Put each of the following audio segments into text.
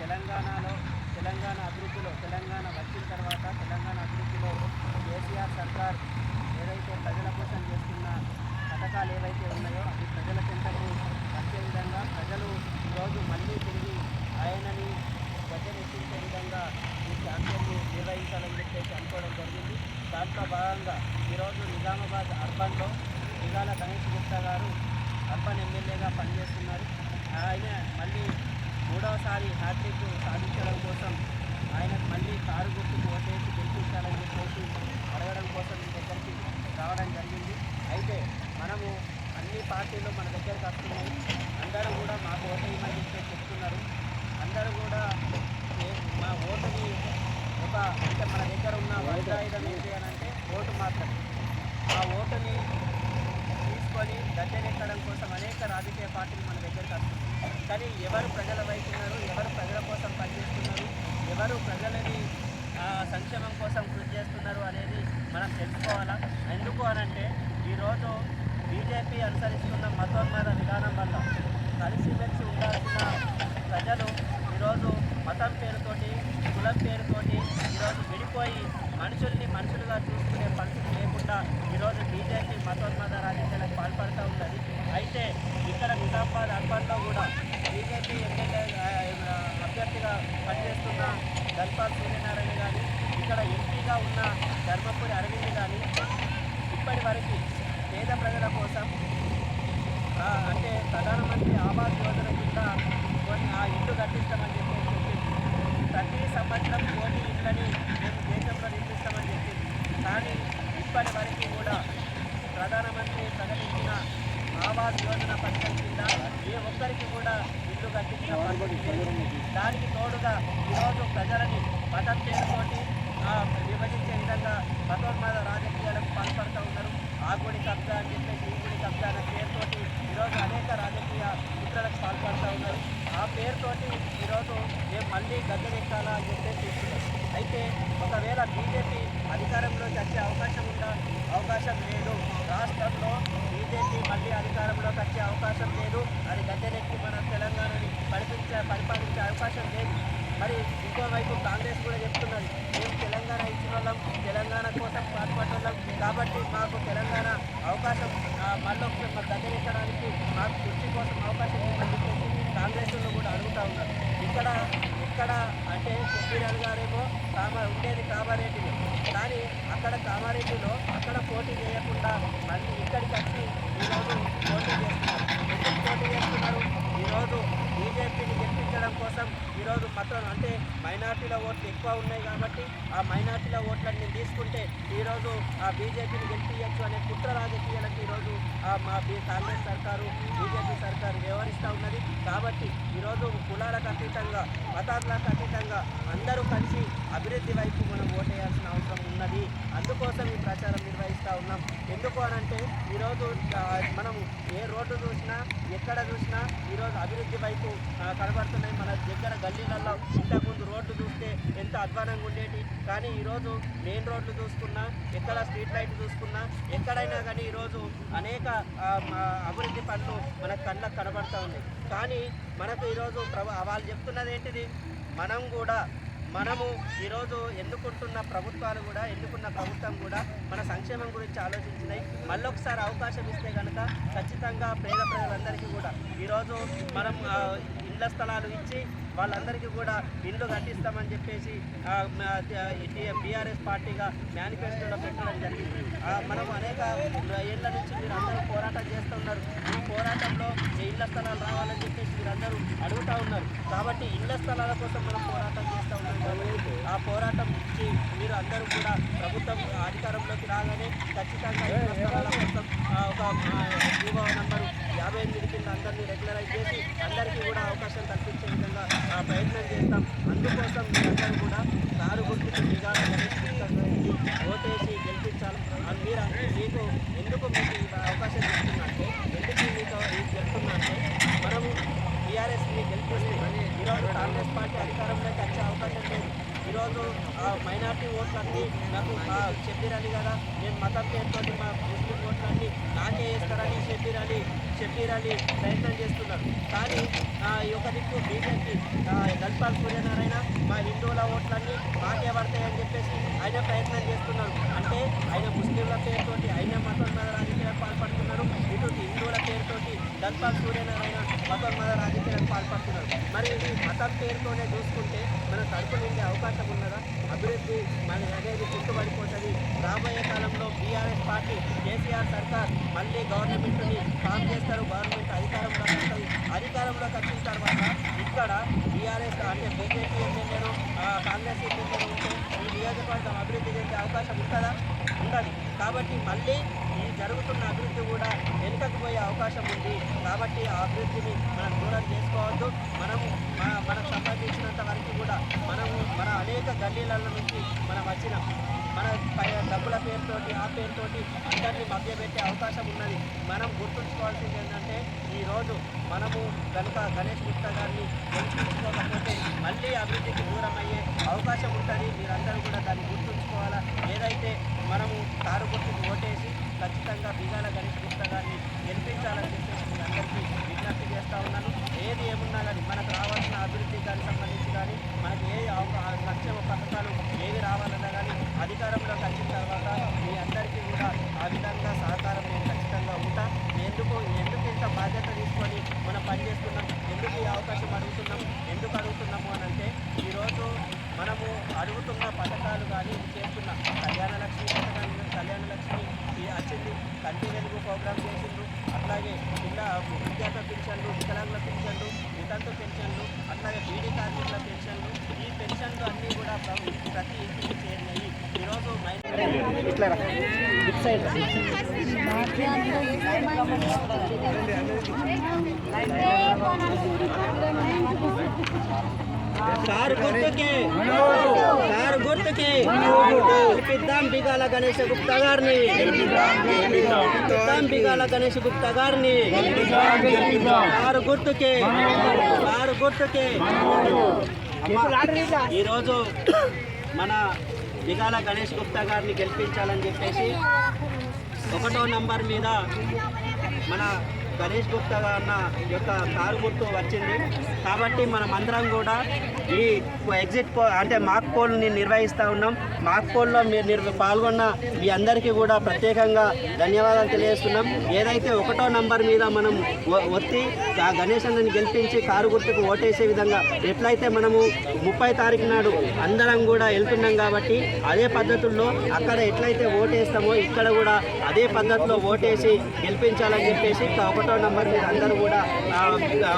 తెలంగాణలో తెలంగాణ అభివృద్ధిలో తెలంగాణ వచ్చిన తర్వాత తెలంగాణ అభివృద్ధిలో కేసీఆర్ సర్కార్ ఏదైతే ప్రజల కోసం చేస్తున్న పథకాలు ఏవైతే ఉన్నాయో అవి ప్రజల చెంతకు వచ్చే విధంగా ప్రజలు ఈరోజు మళ్ళీ తిరిగి ఆయనని గద్దెనెక్కించే విధంగా ఈ క్యాంపెయిన్ని నిర్వహించాలని చెప్పేసి అనుకోవడం జరిగింది దాంట్లో భాగంగా ఈరోజు నిజామాబాద్ అర్బన్లో నిగాల గణేష్ గుప్తా గారు అర్బన్ ఎమ్మెల్యేగా పనిచేస్తున్నారు ఆయన మళ్ళీ మూడవసారి హ్యాట్రిక్ సాధించడం కోసం ఆయనకు మళ్ళీ కారు గుర్తుకు ఓటేసి గెలిపించాలని చెప్పేసి అడగడం కోసం మీ దగ్గరికి రావడం జరిగింది. అయితే మనము అన్ని పార్టీలు మన దగ్గరికి వస్తున్నాయి. అందరూ కూడా మాకు ఓటేయమని చెప్పేసి చెప్తున్నారు. అందరూ కూడా మా ఓటుని ఒక అంటే మన దగ్గర ఉన్న వజ్రాయుధం ఏంటి అని అంటే ఓటు మాత్రమే. ఆ ఓటుని తీసుకొని దగ్గరెక్కడం కోసం అనేక రాజకీయ పార్టీలు మన దగ్గరికి వస్తున్నాయి. కానీ ఎవరు ప్రజల వైపు ఉన్నారు ఎవరు ప్రజల కోసం పనిచేస్తున్నారు ఎవరు ప్రజలని ఆ, సంక్షేమం కోసం కృషి చేస్తున్నారు అనేది మనం తెలుసుకోవాలా ఎందుకు అనంటే ఈరోజు బీజేపీ అనుసరిస్తున్న మతోన్మాద విధానం వల్ల కలిసిమెలిసి ఉండాల్సిన ప్రజలు ఈరోజు మతం పేరుతోటి కులం పేరుతోటి ఈరోజు విడిపోయి మనుషుల్ని మనుషులుగా చూసుకునే పరిస్థితి లేకుండా ఈరోజు బీజేపీ మతోన్మాద రాజకీయాలకు పాల్పడుతూ ఉన్నది. అయితే ఇక్కడ నిజామాబాద్ అర్బన్లో కూడా బీజేపీ ఎమ్మెల్యే అభ్యర్థిగా పనిచేస్తున్న గల్పాల్ సూర్యనారాయణ కానీ ఇక్కడ ఎంపీగా ఉన్న ధర్మపురి అరవింద్ కానీ ఇప్పటి వరకు పేద ప్రజల కోసం అంటే ప్రధానమంత్రి ఆవాస్ యోజన కింద కొన్ని ఆ ఇల్లు కట్టిస్తామని చెప్పి ప్రతి సంవత్సరం కోటి ఇళ్ళని మేము దేశంలో నిర్మిస్తామని చెప్పింది కానీ ఇప్పటి వరకు కూడా ప్రధానమంత్రి ప్రకటించిన ఆవాస్ యోజన పథకం కింద ఏ ఒక్కరికి కూడా ఇల్లు కట్టించిన పరిస్థితి లేదు. దానికి తోడుగా ఈరోజు ప్రజలని మతం పేరుతోటి ఆ, విభజించే విధంగా మతోన్మాద రాజకీయాలకు పాల్పడుతూ ఉన్నారు ఆ గుడి కబ్జా అని చెప్పేసి ఈ గుడి కబ్జా అనే పేరుతోటి ఈరోజు అనేక రాజకీయ కుట్రలకు పాల్పడుతూ ఉన్నారు ఆ పేరుతోటి ఈరోజు మేము మళ్ళీ గద్దెనెక్కాలా అని చెప్పేసి చూస్తున్నారు అయితే ఒకవేళ బీజేపీ అధికారంలోకి వచ్చే అవకాశం ఉందా అవకాశం లేదు రాష్ట్రంలో బీజేపీ మళ్ళీ అధికారంలోకి వచ్చే అవకాశం లేదు అది గద్దెనెక్కి మన తెలంగాణని పరిపించే పరిపాలించే అవకాశం లేదు మరి ఇంకోవైపు కాంగ్రెస్ కూడా చెప్తున్నది మేము తెలంగాణ ఇచ్చిన వాళ్ళం తెలంగాణ కోసం పాటుపడ్డాం కాబట్టి మాకు తెలంగాణ అవకాశం మళ్ళీ ఒకసారి మాకు మాకు కుర్చీ కోసం అవకాశం ఇవ్వమని చెప్పేసి కాంగ్రెస్లో కూడా అడుగుతూ ఉన్నారు. ఇక్కడ ఇక్కడ అంటే సుబ్బీరాజు గారేమో కామ ఉండేది కామారెడ్డిలో. కానీ అక్కడ కామారెడ్డిలో అక్కడ పోటీ చేయకుండా మళ్ళీ ఇక్కడికి వచ్చి ఈరోజు పోటీ చేస్తున్నారు. ఎందుకు పోటీ చేస్తున్నారు? ఈరోజు బీజేపీని గెలిపించడం కోసం ఈరోజు మొత్తం అంటే మైనార్టీల ఓట్లు ఎక్కువ ఉన్నాయి కాబట్టి ఆ మైనార్టీల ఓట్లన్నీ తీసుకుంటే ఈరోజు ఆ బీజేపీని గెలిపించచ్చు అనే కుట్ర రాజకీయాలకు ఈరోజు ఆ మా కాంగ్రెస్ సర్కారు బీజేపీ సర్కారు వ్యవహరిస్తూ ఉన్నది. కాబట్టి ఈరోజు కులాలకు అతీతంగా మతాలకు అతీతంగా అందరూ కలిసి అభివృద్ధి వైపు మనం ఓటేయాల్సిన అవసరం ఉన్నది. అందుకోసం ఈ ప్రచారం నిర్వహిస్తూ ఉన్నాం. ఎందుకు అనంటే ఈరోజు మనం ఏ రోడ్డు చూసినా ఎక్కడ చూసినా ఈరోజు అభివృద్ధి వైపు కనబడుతున్నాయి. మన దగ్గర గల్లీలలో ఇంతకుముందు రోడ్లు చూస్తే ఎంత అధ్వానంగా ఉండేటి కానీ ఈరోజు మెయిన్ రోడ్లు చూసుకున్నా ఎక్కడ స్ట్రీట్ లైట్ చూసుకున్నా ఎక్కడైనా కానీ ఈరోజు అనేక అభివృద్ధి పనులు మన కళ్ళకు కనబడుతూ ఉన్నాయి. కానీ మనకు ఈరోజు ప్రభు వాళ్ళు చెప్తున్నది ఏంటిది? మనం కూడా మనము ఈరోజు ఎన్నుకుంటున్న ప్రభుత్వాలు కూడా ఎన్నుకున్న ప్రభుత్వం కూడా మన సంక్షేమం గురించి ఆలోచించినాయి. మళ్ళొకసారి అవకాశం ఇస్తే కనుక ఖచ్చితంగా పేద ప్రజలందరికీ కూడా ఈరోజు మనం ఇళ్ళ స్థలాలు ఇచ్చి వాళ్ళందరికీ కూడా ఇండ్లు కట్టిస్తామని చెప్పేసి బీఆర్ఎస్ పార్టీగా మేనిఫెస్టోలో పెట్టడం జరిగింది. మనం అనేక ఏళ్ళ నుంచి మీరు అందరూ పోరాటం చేస్తున్నారు. ఈ పోరాటంలో ఇళ్ళ స్థలాలు రావాలని చెప్పేసి మీరందరూ అడుగుతూ ఉన్నారు. కాబట్టి ఇళ్ళ స్థలాల కోసం మనం పోరాటం చేస్తూ ఉన్నాం. ఆ పోరాటం ఇచ్చి మీరు అందరూ కూడా ప్రభుత్వం అధికారంలోకి రాగానే ఖచ్చితంగా కోసం ఆ, ఒక జీవో నంబరు యాభై ఎనిమిది కింద అందరినీ రెగ్యులరైజ్ చేసి అందరికీ కూడా అవకాశం కల్పించే విధంగా ఆ, ప్రయత్నం చేస్తాం. అందుకోసం మీరందరూ కూడా కారు గుర్తుకు నిజాలు ఓటేసి గెలిపించాలి అని మీరు మీకు ఎందుకు మీకు ఈ అవకాశం ఇస్తున్నట్టే ఎందుకు మీకు ఈ వచ్చింది నాకు మా షబ్బీర్ అలీ కదా. నేను మతం పేరుతో మా ముస్లిం ఓట్లన్నీ నాకే వేస్తారని షబ్బీర్ అలీ షబ్బీర్ అలీ ప్రయత్నం చేస్తున్నారు. కానీ ఈ యొక్క దిక్కు బీజేపీ దల్పాల్ సూర్యనారాయణ మా హిందువుల ఓట్లన్నీ మాకే పడతాయని చెప్పేసి ఆయన ప్రయత్నం చేస్తున్నారు. అంటే ఆయన ముస్లింల పేరుతోటి ఆయన మతం మీద రాజకీయాలకు పాల్పడుతున్నారు. ఇటు హిందువుల పేరుతోటి దల్పాల్ సూర్యనారాయణ మతోన్మద రాజకీయాలకు పాల్పడుతున్నారు. మరి ఇది మతం పేరుతోనే చూసుకుంటే మనం కడుపు నిండే అవకాశం ఉన్నదా? అభివృద్ధి మన అనేది చుట్టుపడిపోతుంది. రాబోయే కాలంలో బీఆర్ఎస్ పార్టీ కేసీఆర్ సర్కార్ మళ్ళీ గవర్నమెంట్ని ఫామ్ చేస్తారు గవర్నమెంట్ అధికారంలోకి వస్తుంది. అధికారంలోకి వచ్చిన తర్వాత ఇక్కడ బీఆర్ఎస్ అంటే బీజేపీ ఎమ్మెల్యేలు కాంగ్రెస్ ఎమ్మెల్యేలు ఉంటే ఈ నియోజకవర్గం అభివృద్ధి చెందే అవకాశం ఉంటుందా? ఉండదు. కాబట్టి మళ్ళీ జరుగుతున్న అభివృద్ధి కూడా వెనుకకు పోయే అవకాశం ఉంది. కాబట్టి ఆ అభివృద్ధిని మనం దూరం చేసుకోవద్దు. మనము మన మనకు సంబంధించినంత వరకు కూడా మనము మన అనేక గల్లీల నుంచి మనం వచ్చిన మన పై డబ్బుల పేరుతోటి ఆ పేరుతోటి అందరినీ మభ్యపెట్టే అవకాశం ఉన్నది. మనం గుర్తుంచుకోవాల్సింది ఏంటంటే ఈరోజు మనము కనుక గణేష్ గుప్తా గారిని గెలిపించుకోకపోతే మళ్ళీ అభివృద్ధికి దూరం అయ్యే అవకాశం ఉంటుంది. మీరందరూ కూడా దాన్ని గుర్తుంచుకోవాలా? ఏదైతే మనము కారు గుర్తుకు ఓటేసి ఖచ్చితంగా బిగాల గణేష్ గుప్తా గారిని గెలిపించాలని చెప్పేసి అందరికీ విజ్ఞప్తి చేస్తూ ఉన్నాను. ఏది ఏమున్నా కానీ మనకు రావాల్సిన అభివృద్ధి దానికి సంబంధించి కానీ మనకి ఏ అవకా- సంక్షేమ పథకాలు ఏవి రావాలన్నా కానీ అధికారంలోకి వచ్చిన తర్వాత మీ అందరికీ కూడా ఆ విధంగా సహకారం నేను ఖచ్చితంగా ఉంటా ఎందుకు ఎందుకు ఇంత బాధ్యత తీసుకొని మనం పనిచేస్తున్నాం ఎందుకు ఈ అవకాశం అడుగుతున్నాం ఎందుకు అడుగుతున్నాము అని అంటే ఈరోజు మనము అడుగుతున్న పథకాలు కానీ చేస్తున్న కళ్యాణ లక్ష్మి పథకం కళ్యాణ లక్ష్మి ఈ వచ్చింది కంటి వెలుగు ప్రోగ్రామ్ చేసిండ్రు అట్లాగే పిల్ల పెన్షన్లు వికలాంగుల పెన్షన్లు వితంతు పెన్షన్లు అట్లాగే బీడీ కార్మికుల పెన్షన్లు ఈ పెన్షన్లు అన్నీ కూడా ప్రతి ఇంటికి చేరినాయి. ఈరోజు మైనార్టీ కారు గుర్తుకి. కారు గుర్తుకి. గెలిపిద్దాం బిగాల గణేష్ గుప్తా గారిని గెలిపిద్దాం బిగాల గణేష్ గుప్తా గారిని కారు గుర్తుకి. కారు గుర్తుకి. ఈరోజు మన బిగాల గణేష్ గుప్తా గారిని గెలిపించాలని చెప్పేసి ఒకటో నంబర్ మీద మన గణేష్ గుప్తా అన్న యొక్క కారు గుర్తు వచ్చింది. కాబట్టి మనం అందరం కూడా ఈ ఎగ్జిట్ పో అంటే మాక్ పోల్ని నిర్వహిస్తూ ఉన్నాం. మాక్ పోల్లో మీరు పాల్గొన్న మీ అందరికీ కూడా ప్రత్యేకంగా ధన్యవాదాలు తెలియజేస్తున్నాం. ఏదైతే ఒకటో నంబర్ మీద మనం ఒత్తి ఆ గణేష్ అన్నని గెలిపించి కారు గుర్తుకు ఓటేసే విధంగా ఎట్లయితే మనము ముప్పై తారీఖు నాడు అందరం కూడా వెళ్తున్నాం కాబట్టి అదే పద్ధతుల్లో అక్కడ ఎట్లయితే ఓటేస్తామో ఇక్కడ కూడా అదే పద్ధతిలో ఓటేసి గెలిపించాలని చెప్పేసి ఒకటో ఒకటో నంబర్ మీద అందరూ కూడా ఆ, ఆ,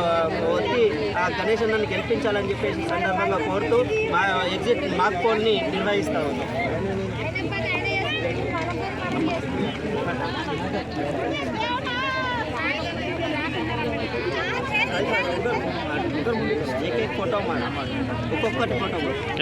వచ్చి ఆ గణేష్ అన్నని గెలిపించాలని చెప్పేసి ఈ సందర్భంగా కోరుతూ మా ఎగ్జిట్ మాక్ పోల్ని నిర్వహిస్తా ఉన్నాం एक एक फोटो मारा ఒక్కొక్కటి ఫోటో